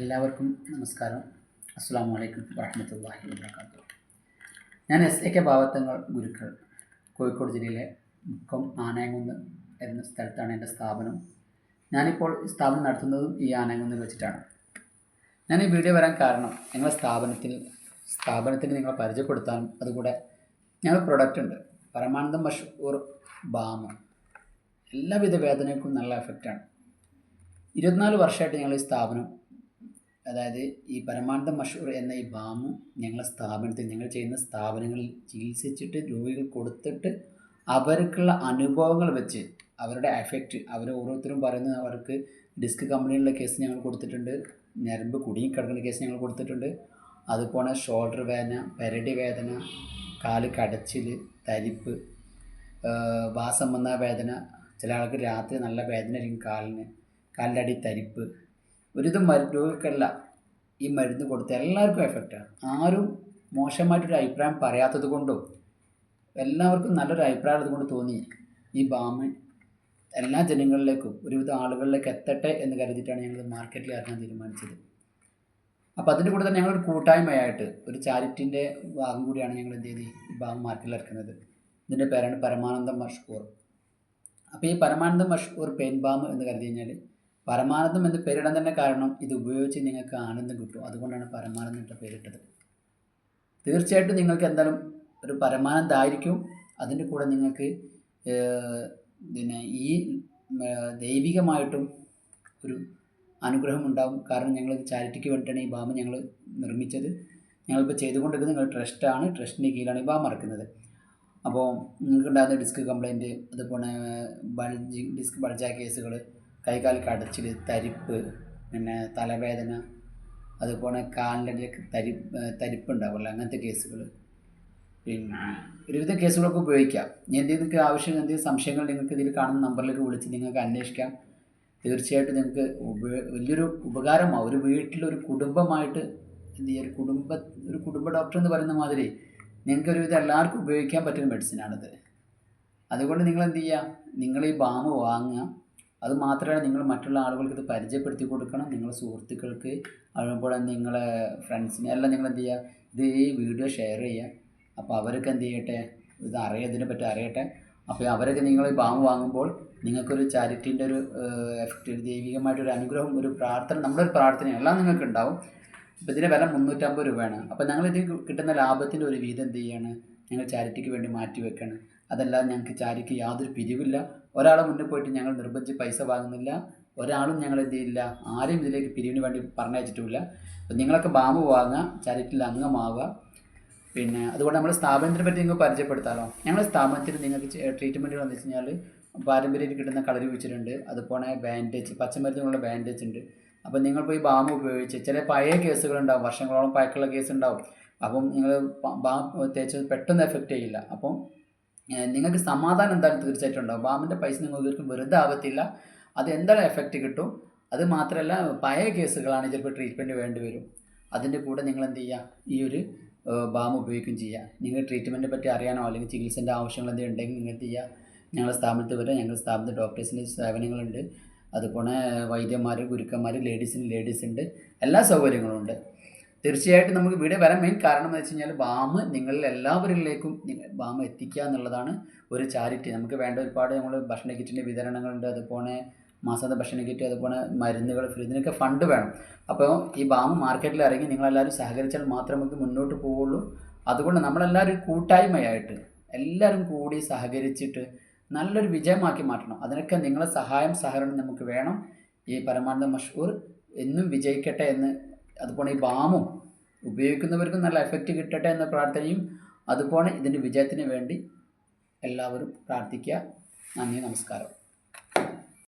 എല്ലാവർക്കും നമസ്കാരം. അസ്സാം വലൈക്കും വാഹമത്തല്ലാഹി വാത്തു ഞാൻ എസ് എ കെ ഭാവത്തങ്ങൾ ഗുരുക്കൾ. കോഴിക്കോട് ജില്ലയിലെ മുക്കം ആനയങ്കുന്ന് എന്ന സ്ഥലത്താണ് എന്റെ സ്ഥാപനം. ഞാനിപ്പോൾ സ്ഥാപനം നടത്തുന്നതും ഈ ആനയങ്കുന്നിൽ വെച്ചിട്ടാണ്. ഞാൻ ഈ വീഡിയോ വരാൻ കാരണം ഞങ്ങളുടെ സ്ഥാപനത്തിൽ സ്ഥാപനത്തിന് നിങ്ങളെ പരിചയപ്പെടുത്താനും അതുകൂടെ ഞങ്ങൾ പ്രൊഡക്റ്റ് ഉണ്ട്. പരമാനന്ദം മഷൂർ ബാമ. എല്ലാവിധ വേദനയ്ക്കും നല്ല എഫക്റ്റാണ് ഇരുപത്തിനാല് വർഷമായിട്ട് ഞങ്ങൾ ഈ സ്ഥാപനം അതായത് ഈ പരമാനന്ദ മഷൂർ എന്ന ഈ ബാമു ഞങ്ങളെ സ്ഥാപനത്തിൽ ഞങ്ങൾ ചെയ്യുന്ന സ്ഥാപനങ്ങളിൽ ചികിത്സിച്ചിട്ട് രോഗികൾ കൊടുത്തിട്ട് അവർക്കുള്ള അനുഭവങ്ങൾ വെച്ച് അവരുടെ എഫക്റ്റ് അവർ ഓരോരുത്തരും പറയുന്നത് അവർക്ക് ഡിസ്ക് കമ്പനികളിലെ കേസ് ഞങ്ങൾ കൊടുത്തിട്ടുണ്ട്. ഞരമ്പ് കുടുങ്ങിക്കിടക്കുന്ന കേസ് ഞങ്ങൾ കൊടുത്തിട്ടുണ്ട്. അതുപോലെ ഷോൾഡർ വേദന പെരടി വേദന കാൽ കടച്ചിൽ തരിപ്പ് വാസം വന്ന വേദന ചില ആൾക്ക് രാത്രി നല്ല വേദന ആയിരിക്കും കാലിന്. കാലിന്റെ അടി തരിപ്പ് മരുന്ന് രോഗിക്കല്ല ഈ മരുന്ന് കൊടുത്ത എല്ലാവർക്കും എഫക്റ്റാണ് ആരും മോശമായിട്ടൊരു അഭിപ്രായം പറയാത്തത് കൊണ്ടും എല്ലാവർക്കും നല്ലൊരു അഭിപ്രായം അതുകൊണ്ട് തോന്നി. ഈ ബാമ് എല്ലാ ജനങ്ങളിലേക്കും ഒരുവിധം ആളുകളിലേക്ക് എത്തട്ടെ എന്ന് കരുതിയിട്ടാണ് ഞങ്ങൾ മാർക്കറ്റിൽ ഇറങ്ങാൻ തീരുമാനിച്ചത്. അപ്പോൾ അതിന്റെ കൂടെ തന്നെ ഞങ്ങളൊരു കൂട്ടായ്മയായിട്ട് ഒരു ചാരിറ്റിന്റെ ഭാഗം കൂടിയാണ് ഞങ്ങൾ എന്ത് ചെയ്ത് ഈ ബാം മാർക്കറ്റിൽ ഇറക്കുന്നത്. ഇതിന്റെ പേരാണ് പരമാനന്ദം മഷ്കൂർ അപ്പോൾ ഈ പരമാനന്ദം മഷ്കൂർ പെയിൻ ബാം എന്ന് കരുതി കഴിഞ്ഞാൽ പരമാനന്ദം എന്ന് പേരിടാൻ തന്നെ കാരണം ഇത് ഉപയോഗിച്ച് നിങ്ങൾക്ക് ആനന്ദം കിട്ടും. അതുകൊണ്ടാണ് പരമാനന്ദം എന്ന പേരിട്ടത്. തീർച്ചയായിട്ടും നിങ്ങൾക്ക് എന്തായാലും ഒരു പരമാനന്ദമായിരിക്കും അതിന്റെ കൂടെ നിങ്ങൾക്ക് പിന്നെ ഈ ദൈവികമായിട്ടും ഒരു അനുഗ്രഹം ഉണ്ടാകും കാരണം ഞങ്ങൾ ചാരിറ്റിക്ക് വേണ്ടിയിട്ടാണ് ഈ ബാമ ഞങ്ങൾ നിർമ്മിച്ചത്. ഞങ്ങളിപ്പോൾ ചെയ്തുകൊണ്ടിരിക്കുന്നത് നിങ്ങൾ ട്രസ്റ്റാണ് ട്രസ്റ്റിന്റെ കീഴിലാണ് ഈ ബാം ഇറക്കുന്നത്. അപ്പോൾ നിങ്ങൾക്കുണ്ടാകുന്ന ഡിസ്ക് കംപ്ലയിന്റ് അതുപോലെ ബൾജി ഡിസ്ക് ബൾജായ കേസുകൾ കൈകാൽ കടച്ചിൽ തരിപ്പ് പിന്നെ തലവേദന അതുപോലെ കാലിന്റെ തരി തരിപ്പ് ഉണ്ടാവില്ല അങ്ങനത്തെ കേസുകൾ പിന്നെ ഒരുവിധ കേസുകളൊക്കെ ഉപയോഗിക്കാം. ഇനി എന്തെങ്കിലും ആവശ്യം എന്തെങ്കിലും സംശയങ്ങൾ നിങ്ങൾക്ക് ഇതിൽ കാണുന്ന നമ്പറിലേക്ക് വിളിച്ച് നിങ്ങൾക്ക് അന്വേഷിക്കാം. തീർച്ചയായിട്ടും നിങ്ങൾക്ക് വലിയൊരു ഉപകാരമാണ് ഒരു വീട്ടിലൊരു കുടുംബമായിട്ട് എന്ത് ചെയ്യുക ഒരു കുടുംബ ഒരു കുടുംബ ഡോക്ടർ എന്ന് പറയുന്ന മാതിരി നിങ്ങൾക്ക് ഒരുവിധം എല്ലാവർക്കും ഉപയോഗിക്കാൻ പറ്റുന്ന മെഡിസിനാണിത്. അതുകൊണ്ട് നിങ്ങൾ എന്ത് ചെയ്യുക നിങ്ങൾ ഈ ബാമ് വാങ്ങുക. അത് നിങ്ങൾ മറ്റുള്ള ആളുകൾക്ക് ഇത് പരിചയപ്പെടുത്തി കൊടുക്കണം. നിങ്ങളുടെ സുഹൃത്തുക്കൾക്ക് അതുപോലെ നിങ്ങളെ ഫ്രണ്ട്സിനെ എല്ലാം നിങ്ങൾ എന്ത് ചെയ്യുക ഇത് ഈ വീഡിയോ ഷെയർ ചെയ്യുക അപ്പോൾ അവരൊക്കെ എന്ത് ചെയ്യട്ടെ? ഇത് അറിയാം ഇതിനെ പറ്റി അറിയട്ടെ? അപ്പോൾ അവരൊക്കെ നിങ്ങൾ ഈ പാമ്പ് വാങ്ങുമ്പോൾ നിങ്ങൾക്കൊരു ചാരിറ്റീന്റെ ഒരു എഫക്റ്റ് ദൈവികമായിട്ടൊരു അനുഗ്രഹം ഒരു പ്രാർത്ഥന നമ്മുടെ ഒരു പ്രാർത്ഥന എല്ലാം നിങ്ങൾക്ക് ഉണ്ടാവും അപ്പോൾ ഇതിന്റെ വില മുന്നൂറ്റമ്പത് രൂപയാണ്. അപ്പോൾ ഞങ്ങൾ ഇതിൽ കിട്ടുന്ന ലാഭത്തിന്റെ ഒരു വീതം എന്ത് ചെയ്യാണ്? ഞങ്ങൾ ചാരിറ്റിക്ക് വേണ്ടി മാറ്റി വെക്കണം. അതല്ലാതെ ഞങ്ങൾക്ക് ചാരിക്ക് യാതൊരു പിരിവില്ല. ഒരാളെ മുന്നിൽ പോയിട്ട് ഞങ്ങൾ നിർബന്ധിച്ച് പൈസ വാങ്ങുന്നില്ല. ഒരാളും ഞങ്ങൾ എന്ത് ചെയ്യില്ല? ആരെയും ഇതിലേക്ക് പിരിവിന് വേണ്ടി പറഞ്ഞയച്ചിട്ടുമില്ല. അപ്പം നിങ്ങളൊക്കെ ബാമ്പ് വാങ്ങുക ചാരിറ്റിയിൽ അംഗമാവുക. പിന്നെ അതുകൊണ്ട് നമ്മുടെ സ്ഥാപനത്തിനെ പറ്റി നിങ്ങൾക്ക് പരിചയപ്പെടുത്താമല്ലോ ഞങ്ങളുടെ സ്ഥാപനത്തിൽ നിങ്ങൾക്ക് ട്രീറ്റ്മെന്റുകൾ എന്ന് വെച്ച് കഴിഞ്ഞാൽ പാരമ്പര്യമായിട്ട് കിട്ടുന്ന കളരി വെച്ചിട്ടുണ്ട്. അതുപോലെ ബാൻഡേജ് പച്ചമരുന്നുള്ള ബാൻഡേജ് ഉണ്ട്. അപ്പം നിങ്ങൾ പോയി ബാം ഉപയോഗിച്ച് ചില പഴയ കേസുകളുണ്ടാവും വർഷങ്ങളോളം പഴക്കമുള്ള കേസ് ഉണ്ടാവും. അപ്പം നിങ്ങൾ ബാം തേച്ച് പെട്ടെന്ന് എഫക്റ്റ് ചെയ്യില്ല. അപ്പം നിങ്ങൾക്ക് സമാധാനം എന്തായാലും തീർച്ചയായിട്ടും ഉണ്ടാവും. ബാമിന്റെ പൈസ നിങ്ങൾക്ക് ഒരിക്കലും വെറുതെ ആകത്തില്ല. അത് എന്തായാലും എഫക്റ്റ് കിട്ടും. അത് മാത്രമല്ല പഴയ കേസുകളാണ് ചിലപ്പോൾ ട്രീറ്റ്മെന്റ് വേണ്ടി വരും. അതിന്റെ കൂടെ നിങ്ങൾ എന്ത് ചെയ്യുക? ഈ ഒരു ബാം ഉപയോഗിക്കുകയും ചെയ്യുക. നിങ്ങൾ ട്രീറ്റ്മെന്റിനെ പറ്റി അറിയാനോ? അല്ലെങ്കിൽ ചികിത്സേന്റെ ആവശ്യങ്ങൾ എന്തെങ്കിലും ഉണ്ടെങ്കിൽ നിങ്ങൾ എന്ത് ചെയ്യുക? ഞങ്ങളുടെ സ്ഥാപനത്തിൽ വരെ ഞങ്ങളുടെ സ്ഥാപനത്തിൽ ഡോക്ടേഴ്സിന്റെ സേവനങ്ങളുണ്ട്. അതുപോലെ വൈദ്യന്മാർ ഗുരുക്കന്മാർ ലേഡീസിന് ലേഡീസ് ഉണ്ട്. എല്ലാ സൗകര്യങ്ങളും ഉണ്ട്. തീർച്ചയായിട്ടും നമുക്ക് ഇവിടെ വരാൻ മെയിൻ കാരണം എന്ന് വെച്ച് കഴിഞ്ഞാൽ ബാം നിങ്ങളിൽ എല്ലാവരിലേക്കും ബാം എത്തിക്കുക എന്നുള്ളതാണ് ഒരു ചാരിറ്റി നമുക്ക് വേണ്ട ഒരുപാട് നമ്മൾ ഭക്ഷണ കിറ്റിന്റെ വിതരണങ്ങളുണ്ട്. അതുപോലെ മാസത്തെ ഭക്ഷണ കിറ്റ് അതുപോലെ മരുന്നുകൾ ഇതിനൊക്കെ ഫണ്ട് വേണം. അപ്പോൾ ഈ ബാം മാർക്കറ്റിൽ ഇറങ്ങി നിങ്ങളെല്ലാവരും സഹകരിച്ചാൽ മാത്രമേ നമുക്ക് മുന്നോട്ട് പോവുള്ളൂ. അതുകൊണ്ട് നമ്മളെല്ലാവരും കൂട്ടായ്മയായിട്ട് എല്ലാവരും കൂടി സഹകരിച്ചിട്ട് നല്ലൊരു വിജയമാക്കി മാറ്റണം. അതിനൊക്കെ നിങ്ങളെ സഹായം സഹകരണം നമുക്ക് വേണം. ഈ പരമാനന്ദ മഷൂർ എന്നും വിജയിക്കട്ടെ എന്ന് അതുപോലെ ഈ ബാമും ഉപയോഗിക്കുന്നവർക്കും നല്ല എഫക്റ്റ് കിട്ടട്ടെ എന്ന പ്രാർത്ഥനയും അതുപോലെ ഇതിന്റെ വിജയത്തിന് വേണ്ടി എല്ലാവരും പ്രാർത്ഥിക്കുക. നന്ദി നമസ്കാരം.